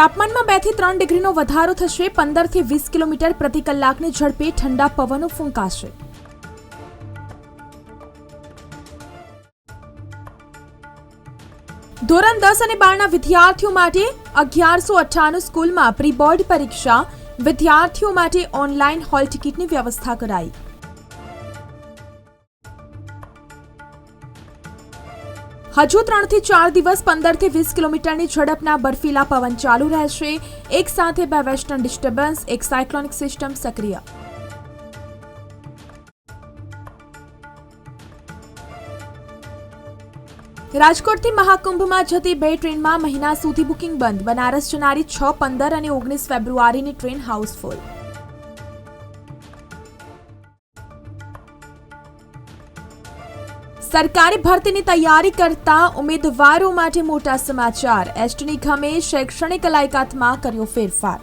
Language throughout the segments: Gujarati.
તાપમાનમાં બેથી ત્રણ ડિગ્રીનો વધારો થશે. પંદરથી વીસ કિલોમીટર પ્રતિ કલાકની ઝડપે ઠંડા પવનો ફૂંકાશે. ધોરણ દસ અને બારના વિદ્યાર્થીઓ માટે અગિયારસો અઠ્ઠાણું સ્કૂલમાં પ્રી બોર્ડ પરીક્ષા. વિદ્યાર્થીઓ માટે ઓનલાઈન હોલ ટિકિટની વ્યવસ્થા કરાઈ. હજુ ત્રણથી ચાર દિવસ પંદરથી વીસ કિલોમીટરની ઝડપના બર્ફીલા પવન ચાલુ રહેશે. એક સાથે બે વેસ્ટર્ન ડિસ્ટર્બન્સ, એક સાયક્લોનિક સિસ્ટમ સક્રિય. રાજકોટથી મહાકુંભમાં જતી બે ટ્રેનમાં મહિના સુધી બુકિંગ બંધ. બનારસ જનારી છ, પંદર અને ઓગણીસ ફેબ્રુઆરીની ટ્રેન હાઉસફુલ. સરકારી ભરતીની તૈયારી કરતા ઉમેદવારો માટે મોટા સમાચાર. એસટીની ગમે શૈક્ષણિક લાયકાતમાં કર્યો ફેરફાર.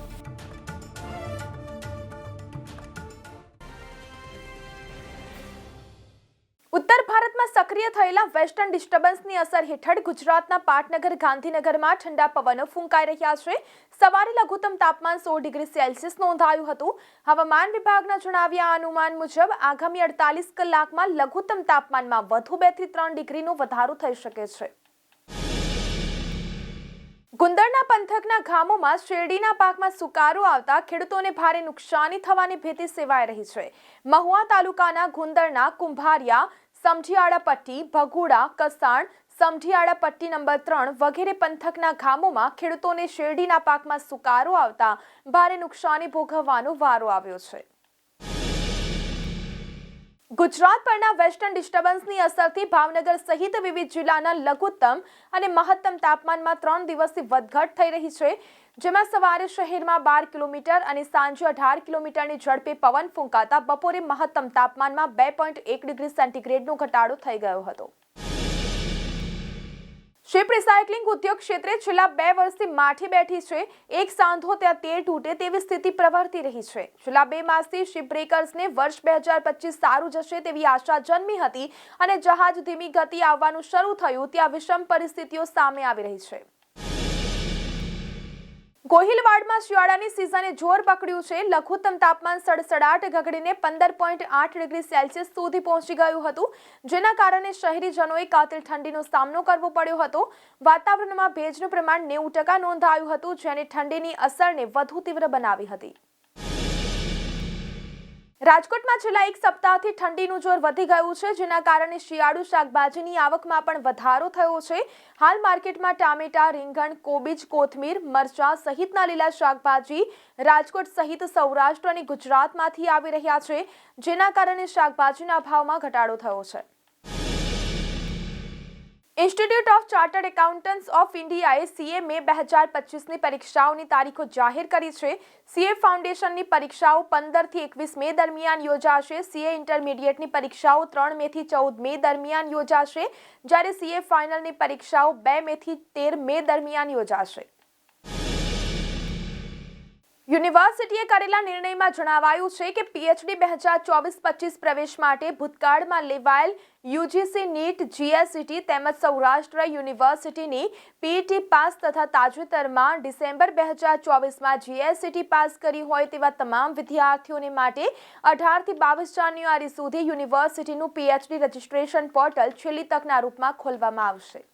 વેસ્ટર્ન ડિસ્ટર્બન્સની અસર હેઠળ ગુજરાતના પાટનગર, ગાંધીનગરમાં ઠંડા પવનો ફૂંકાઈ રહ્યા છે. સવારે લઘુત્તમ તાપમાન સોળ ડિગ્રી સેલ્સિયસ નોંધાયું હતું. હવામાન વિભાગના જણાવ્યા અનુમાન મુજબ, આગામી અડતાલીસ કલાકમાં લઘુત્તમ તાપમાનમાં વધુ બેથી ત્રણ ડિગ્રીનો વધારો થઈ શકે છે. ગુંદરના પંથકના ગામોમાં શેરડીના પાકમાં સુકારો આવતા ખેડૂતોને ભારે નુકસાની થવાની ભીતિ સેવાઈ રહી છે. મહુવા તાલુકાના ગુંદરના કુંભારિયા સમઢિયાળા પટ્ટી ભગુડા, કસાણ સમઢિયાળા પટ્ટી નંબર ત્રણ વગેરે પંથકના ગામોમાં ખેડૂતોને શેરડીના પાકમાં સુકારો આવતા ભારે નુકસાની ભોગવવાનો વારો આવ્યો છે. ગુજરાત પરના વેસ્ટર્ન ડિસ્ટર્બન્સની અસરથી ભાવનગર સહિત વિવિધ જિલ્લાના લઘુત્તમ અને મહત્તમ તાપમાનમાં ત્રણ દિવસથી વધઘટ થઈ રહી છે, જેમાં સવારે શહેરમાં બાર કિલોમીટર અને સાંજે અઢાર કિલોમીટરની ઝડપે પવન ફૂંકાતા બપોરે મહત્તમ તાપમાનમાં બે પોઈન્ટ એક ડિગ્રી સેન્ટીગ્રેડનો ઘટાડો થઈ ગયો હતો. શિપ રિસાયકલિંગ ઉદ્યોગ ક્ષેત્રે છેલ્લા બે વર્ષથી માઠી બેઠી છે. એક સાંધો ત્યાં તેર તૂટે તેવી સ્થિતિ પ્રવર્તી રહી છે. છેલ્લા બે માસથી શિપ બ્રેકર્સને વર્ષ બે હજાર પચીસ સારું જશે તેવી આશા જન્મી હતી અને જહાજ ધીમી ગતિ આવવાનું શરૂ થયું, ત્યાં વિષમ પરિસ્થિતિઓ સામે આવી રહી છે. ગોહિલવાડમાં શિયાળાની સિઝને જોર પકડ્યું છે. લઘુત્તમ તાપમાન સડસડાટ ગગડીને પંદર પોઈન્ટ આઠ ડિગ્રી સેલ્સિયસ સુધી પહોંચી ગયું હતું. જેના કારણે શહેરીજનોએ કાતિલ ઠંડીનો સામનો કરવો પડ્યો હતો. વાતાવરણમાં ભેજનું પ્રમાણ નેવું ટકા નોંધાયું હતું, જેને ઠંડીની અસરને વધુ તીવ્ર બનાવી હતી. રાજકોટમાં છેલ્લા એક સપ્તાહથી ઠંડીનું જોર વધી ગયું છે, જેના કારણે શિયાળુ શાકભાજીની આવકમાં પણ વધારો થયો છે. હાલ માર્કેટમાં ટામેટા, રીંગણ, કોબીજ, કોથમીર, મરચા સહિતના લીલા શાકભાજી રાજકોટ સહિત સૌરાષ્ટ્ર અને ગુજરાતમાંથી આવી રહ્યા છે, જેના કારણે શાકભાજીના ભાવમાં ઘટાડો થયો છે. Institute of chartered accountants of ઇન્ડિયાએ સીએ મે બે હજાર પચીસની પરીક્ષાઓની તારીખો જાહેર કરી છે. સીએ ફાઉન્ડેશનની પરીક્ષાઓ પંદરથી એકવીસ મે દરમિયાન યોજાશે. સીએ ઇન્ટરમીડિયેટની પરીક્ષાઓ ત્રણ મેથી ચૌદ મે દરમિયાન યોજાશે. જ્યારે સીએ ફાઇનલની પરીક્ષાઓ બે મેથી તેર મે દરમિયાન યોજાશે. યુનિવર્સિટીએ કરેલા નિર્ણયમાં જણાવાયું છે કે પીએચડી બે હજાર ચોવીસ પચીસ પ્રવેશ માટે ભૂતકાળમાં લેવાયેલ યુજીસી નીટ જીએસસીટી તેમજ સૌરાષ્ટ્ર યુનિવર્સિટીની પીઈટી પાસ તથા તાજેતરમાં ડિસેમ્બર બે હજાર ચોવીસમાં જીએસસીટી પાસ કરી હોય તેવા તમામ વિદ્યાર્થીઓને માટે અઢારથી બાવીસ જાન્યુઆરી સુધી યુનિવર્સિટીનું પીએચડી રજિસ્ટ્રેશન પોર્ટલ છેલ્લી તકના રૂપમાં ખોલવામાં આવશે.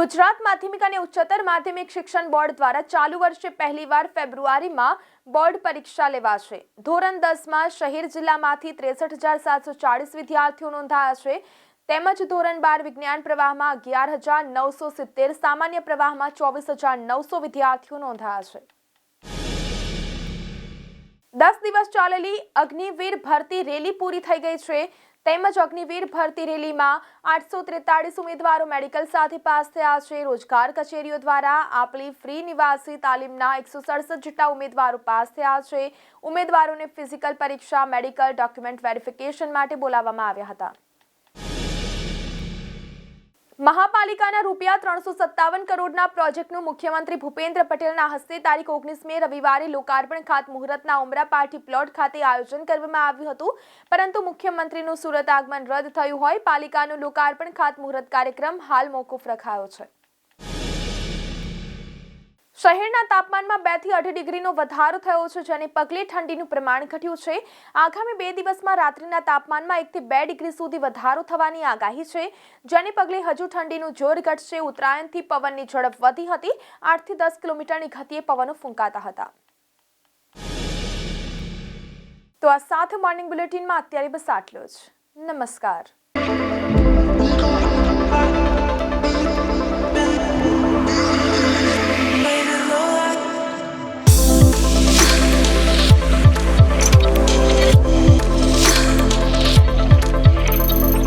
ગુજરાત માધ્યમિક અને ઉચ્ચતર માધ્યમિક શિક્ષણ બોર્ડ દ્વારા ચાલુ વર્ષે પહેલીવાર ફેબ્રુઆરીમાં બોર્ડ પરીક્ષા લેવાશે. ધોરણ દસમાં શહેર જિલ્લામાંથી ત્રેસઠ હજાર સાતસો ચાળીસ વિદ્યાર્થીઓ નોંધાયા છે. તેમજ ધોરણ બાર વિજ્ઞાન પ્રવાહમાં અગિયાર હજાર નવસો સિત્તેર સામાન્ય પ્રવાહમાં ચોવીસ હજાર નવસો વિદ્યાર્થીઓ નોંધાયા છે. દસ દિવસ ચાલેલી અગ્નિવીર ભરતી રેલી પૂરી થઈ ગઈ છે. તેમજ અગ્નિવીર ભરતી રેલીમાં આઠસો ત્રેતાળીસ ઉમેદવારો મેડિકલ સાથે પાસ થયા છે. રોજગાર કચેરીઓ દ્વારા આપેલી ફ્રી નિવાસી તાલીમના એકસો સડસઠ જેટલા ઉમેદવારો પાસ થયા છે. ઉમેદવારોને ફિઝિકલ પરીક્ષા, મેડિકલ ડોક્યુમેન્ટ વેરિફિકેશન માટે બોલાવવામાં આવ્યા હતા. મહાપાલિકાના રૂપિયા ત્રણસો સત્તાવન કરોડના પ્રોજેક્ટનું મુખ્યમંત્રી ભૂપેન્દ્ર પટેલના હસ્તે તારીખ ઓગણીસ મે રવિવારે લોકાર્પણ ખાત મુહૂર્તના ઉમરાપાઠી પ્લોટ ખાતે આયોજન કરવામાં આવ્યું હતું. પરંતુ મુખ્યમંત્રીનું સુરત આગમન રદ થયું હોય, પાલિકાનું લોકાર્પણ ખાત મુહૂર્ત કાર્યક્રમ હાલ મોકૂફ રખાયો છે. શહેરના તાપમાનમાં બેથી અઢી ડિગ્રીનો વધારો થયો છે, જેને પગલે ઠંડીનું પ્રમાણ ઘટ્યું છે. આગામી બે દિવસમાં રાત્રિના તાપમાનમાં એકથી બે ડિગ્રી સુધી વધારો થવાની આગાહી છે, જેને પગલે હજુ ઠંડીનું જોર ઘટશે. ઉત્તરાયણથી પવનની ઝડપ વધી હતી. આઠથી દસ કિલોમીટરની ગતિએ પવનો ફૂંકાતા હતા. તો આ સાથે મોર્નિંગ બુલેટિનમાં અત્યારે બસ આટલો જ. નમસ્કાર.